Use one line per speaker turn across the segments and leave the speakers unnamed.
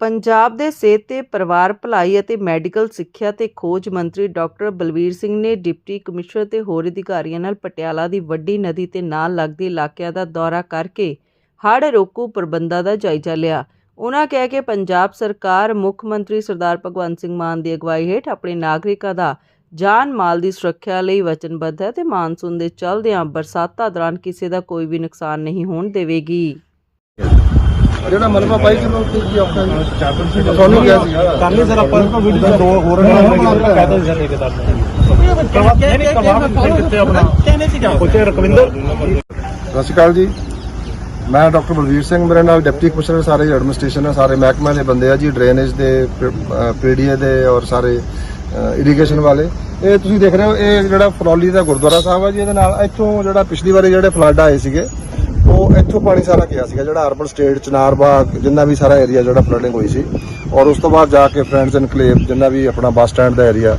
ਪੰਜਾਬ ਦੇ ਸਿਹਤ ਤੇ ਪਰਿਵਾਰ ਭਲਾਈ ਅਤੇ ਮੈਡੀਕਲ ਸਿੱਖਿਆ ਤੇ ਖੋਜ ਮੰਤਰੀ ਡਾਕਟਰ ਬਲਵੀਰ ਸਿੰਘ ਨੇ ਡਿਪਟੀ ਕਮਿਸ਼ਨਰ ਤੇ ਹੋਰ ਅਧਿਕਾਰੀਆਂ ਨਾਲ ਪਟਿਆਲਾ ਦੀ ਵੱਡੀ ਨਦੀ ਤੇ ਨਾਲ ਲੱਗਦੇ ਇਲਾਕਿਆਂ ਦਾ ਦੌਰਾ ਕਰਕੇ ਹੜ੍ਹ ਰੋਕੂ ਪ੍ਰਬੰਧਾਂ ਦਾ ਜਾਇਜ਼ਾ ਲਿਆ। ਉਨ੍ਹਾਂ ਕਹਿ ਕਿ ਪੰਜਾਬ ਸਰਕਾਰ ਮੁੱਖ ਮੰਤਰੀ ਸਰਦਾਰ ਭਗਵੰਤ ਸਿੰਘ ਮਾਨ ਦੀ ਅਗਵਾਈ ਹੇਠ ਆਪਣੇ ਨਾਗਰਿਕਾਂ ਦਾ ਜਾਨ ਮਾਲ ਦੀ ਸੁਰੱਖਿਆ ਲਈ ਵਚਨਬੱਧ ਹੈ ਤੇ ਮਾਨਸੂਨ ਦੇ ਚੱਲਦਿਆਂ ਬਰਸਾਤਾਂ ਦੌਰਾਨ ਕਿਸੇ ਦਾ ਕੋਈ ਵੀ ਨੁਕਸਾਨ ਨਹੀਂ ਹੋਣ ਦੇਵੇਗੀ।
ਜਿਹੜਾ ਮਲਬਾ ਪਾਈ ਚਲੋ ਉੱਥੇ ਕੀ ਔਖਾ ਜੀ। ਤੁਹਾਨੂੰ ਕਿਹਾ ਸੀਗਾ
ਕਰ ਲਈ ਸਰ ਆਪਾਂ। ਵੀਡੀਓ ਦੋ ਹੋਰ ਕਹਿੰਦੇ ਸੀ ਸਰ ਠੇਕੇਦਾਰ ਨੇ। ਕਵਾ ਨਹੀਂ ਨਹੀਂ ਕਵਾ ਕਿੱਥੇ ਆਪਣਾ। ਕਹਿੰਦੇ ਸੀ ਜਾ। ਉੱਥੇ ਰਕਵਿੰਦਰ।
ਸਤਿ ਸ਼੍ਰੀ ਅਕਾਲ ਜੀ। ਮੈਂ ਡਾਕਟਰ ਬਲਵੀਰ ਸਿੰਘ ਮੇਰੇ ਨਾਲ ਡਿਪਟੀ ਕਮਿਸ਼ਨਰ ਸਾਰੇ ਐਡਮਿਨਿਸਟ੍ਰੇਸ਼ਨ ਹੈ ਸਾਰੇ ਮਹਿਕਮੇ ਦੇ ਬੰਦੇ ਆ ਜੀ ਡਰੇਨੇਜ ਦੇ ਪੀਡੀਏ ਦੇ ਔਰ ਸਾਰੇ ਇਰੀਗੇਸ਼ਨ ਵਾਲੇ। ਇਹ ਤੁਸੀਂ ਦੇਖ ਰਹੇ ਹੋ ਇਹ ਜਿਹੜਾ ਫਰੌਲੀ ਦਾ ਗੁਰਦੁਆਰਾ ਸਾਹਿਬ ਆ ਜੀ ਇਹਦੇ ਨਾਲ ਇੱਥੋਂ ਜਿਹੜਾ ਪਿਛਲੀ ਵਾਰੀ ਜਿਹੜੇ ਫਲੱਡ ਆਏ ਸੀਗੇ ਉਹ ਇੱਥੋਂ ਪਾਣੀ ਸਾਰਾ ਗਿਆ ਸੀਗਾ, ਜਿਹੜਾ ਅਰਬਨ ਸਟੇਟ ਚਨਾਰ ਬਾਗ ਜਿੰਨਾ ਵੀ ਸਾਰਾ ਏਰੀਆ ਜਿਹੜਾ ਫਲੱਡਿੰਗ ਹੋਈ ਸੀ। ਔਰ ਉਸ ਤੋਂ ਬਾਅਦ ਜਾ ਕੇ ਫਰੈਂਡਸ ਇਨਕਲੇਵ ਜਿੰਨਾ ਵੀ ਆਪਣਾ ਬੱਸ ਸਟੈਂਡ ਦਾ ਏਰੀਆ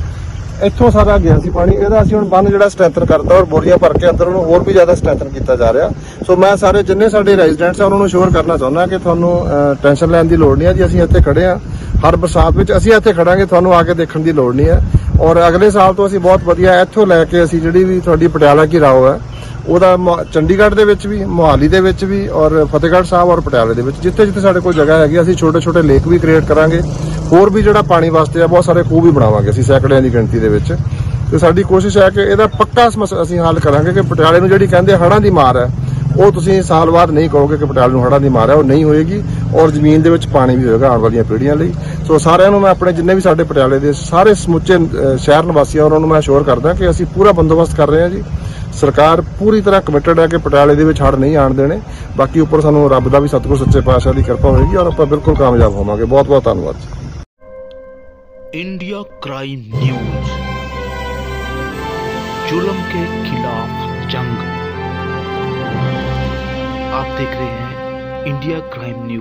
ਇੱਥੋਂ ਸਾਰਾ ਗਿਆ ਸੀ ਪਾਣੀ। ਇਹਦਾ ਅਸੀਂ ਹੁਣ ਬੰਨ ਜਿਹੜਾ ਸਟ੍ਰੈਂਥਨ ਕਰਤਾ ਔਰ ਬੋਰੀਆਂ ਭਰ ਕੇ ਅੰਦਰ ਉਹਨੂੰ ਹੋਰ ਵੀ ਜ਼ਿਆਦਾ ਸਟ੍ਰੈਂਥਨ ਕੀਤਾ ਜਾ ਰਿਹਾ। ਸੋ ਮੈਂ ਸਾਰੇ ਜਿੰਨੇ ਸਾਡੇ ਰੈਜ਼ੀਡੈਂਟਸ ਆ, ਉਹਨਾਂ ਨੂੰ ਸ਼ੋਰ ਕਰਨਾ ਚਾਹੁੰਦਾ ਕਿ ਤੁਹਾਨੂੰ ਟੈਨਸ਼ਨ ਲੈਣ ਦੀ ਲੋੜ ਨਹੀਂ ਹੈ। ਜੀ, ਅਸੀਂ ਇੱਥੇ ਖੜੇ ਆ ਹਰ ਬਰਸਾਤ ਵਿੱਚ ਅਸੀਂ ਇੱਥੇ ਖੜਾਂਗੇ, ਤੁਹਾਨੂੰ ਆ ਕੇ ਦੇਖਣ ਦੀ ਲੋੜ ਨਹੀਂ ਹੈ। ਔਰ ਅਗਲੇ ਸਾਲ ਤੋਂ ਅਸੀਂ ਬਹੁਤ ਵਧੀਆ ਇੱਥੋਂ ਲੈ ਕੇ ਅਸੀਂ ਜਿਹੜੀ ਵੀ ਤੁਹਾਡੀ ਪਟਿਆਲਾ ਕੀ ਰਾਓ ਹੈ ਉਹਦਾ ਮੁ- ਚੰਡੀਗੜ੍ਹ ਦੇ ਵਿੱਚ ਵੀ, ਮੋਹਾਲੀ ਦੇ ਵਿੱਚ ਵੀ ਔਰ ਫਤਿਹਗੜ੍ਹ ਸਾਹਿਬ ਔਰ ਪਟਿਆਲੇ ਦੇ ਵਿੱਚ। ਜਿੱਥੇ ਜਿੱਥੇ ਸਾਡੇ ਕੋਲ ਜਗ੍ਹਾ ਹੈਗੀ, ਅਸੀਂ ਛੋਟੇ ਛੋਟੇ ਲੇਕ ਵੀ ਕ੍ਰੀਏਟ ਕਰਾਂਗੇ। ਹੋਰ ਵੀ ਜਿਹੜਾ ਪਾਣੀ ਵਾਸਤੇ ਆ, ਬਹੁਤ ਸਾਰੇ ਖੂਹ ਵੀ ਬਣਾਵਾਂਗੇ ਅਸੀਂ ਸੈਂਕੜਿਆਂ ਦੀ ਗਿਣਤੀ ਦੇ ਵਿੱਚ। ਤੇ ਸਾਡੀ ਕੋਸ਼ਿਸ਼ ਹੈ ਕਿ ਇਹਦਾ ਪੱਕਾ ਸਮੱਸ- ਅਸੀਂ ਹੱਲ ਕਰਾਂਗੇ ਕਿ ਪਟਿਆਲੇ ਨੂੰ ਜਿਹੜੀ ਕਹਿੰਦੇ ਹੜ੍ਹਾਂ ਦੀ ਮਾਰ ਹੈ, ਉਹ ਤੁਸੀਂ ਸਾਲ ਬਾਅਦ ਨਹੀਂ ਕਹੋਗੇ ਕਿ ਪਟਿਆਲੇ ਨੂੰ ਹੜ੍ਹਾਂ ਦੀ ਮਾਰ ਹੈ, ਉਹ ਨਹੀਂ ਹੋਏਗੀ ਔਰ ਜ਼ਮੀਨ ਦੇ ਵਿੱਚ ਪਾਣੀ ਵੀ ਹੋਏਗਾ ਆਉਣ ਵਾਲੀਆਂ ਪੀੜ੍ਹੀਆਂ ਲਈ। ਸੋ ਸਾਰਿਆਂ ਨੂੰ ਮੈਂ ਆਪਣੇ ਜਿੰਨੇ ਵੀ ਸਾਡੇ ਪਟਿਆਲੇ ਦੇ ਸਾਰੇ ਸਮੁੱਚੇ ਸ਼ਹਿਰ ਨਿਵਾਸੀਆਂ, ਉਹਨਾਂ ਨੂੰ ਮੈਂ ਅਸ਼ੋਰ ਕਰਦਾ ਕਿ ਅਸੀਂ ਪੂਰਾ ਬੰਦੋਬਸਤ ਕਰ ਰਹੇ ਹਾਂ ਜੀ। ਸਰਕਾਰ ਪੂਰੀ ਤਰ੍ਹਾਂ ਕਮਿਟਡ ਹੈ ਕਿ ਪਟਿਆਲੇ ਦੇ ਵਿੱਚ ਹੜ੍ਹ ਨਹੀਂ ਆਣ ਦੇਣੇ ਬਾਕੀ ਉੱਪਰ ਸਾਨੂੰ ਰੱਬ ਦਾ ਵੀ ਸਤਿਗੁਰ ਸੱਚੇ ਪਾਤਸ਼ਾਹ ਦੀ ਕਿਰਪਾ ਹੋਏਗੀ ਔਰ ਆਪਾਂ ਬਿਲਕੁਲ ਕਾਮਯਾਬ ਹੋਵਾਂਗੇ ਬਹੁਤ ਬਹੁਤ ਧੰਨਵਾਦ ਜੀ
इंडिया क्राइम न्यूज जुल्म के खिलाफ जंग आप देख रहे हैं इंडिया क्राइम न्यूज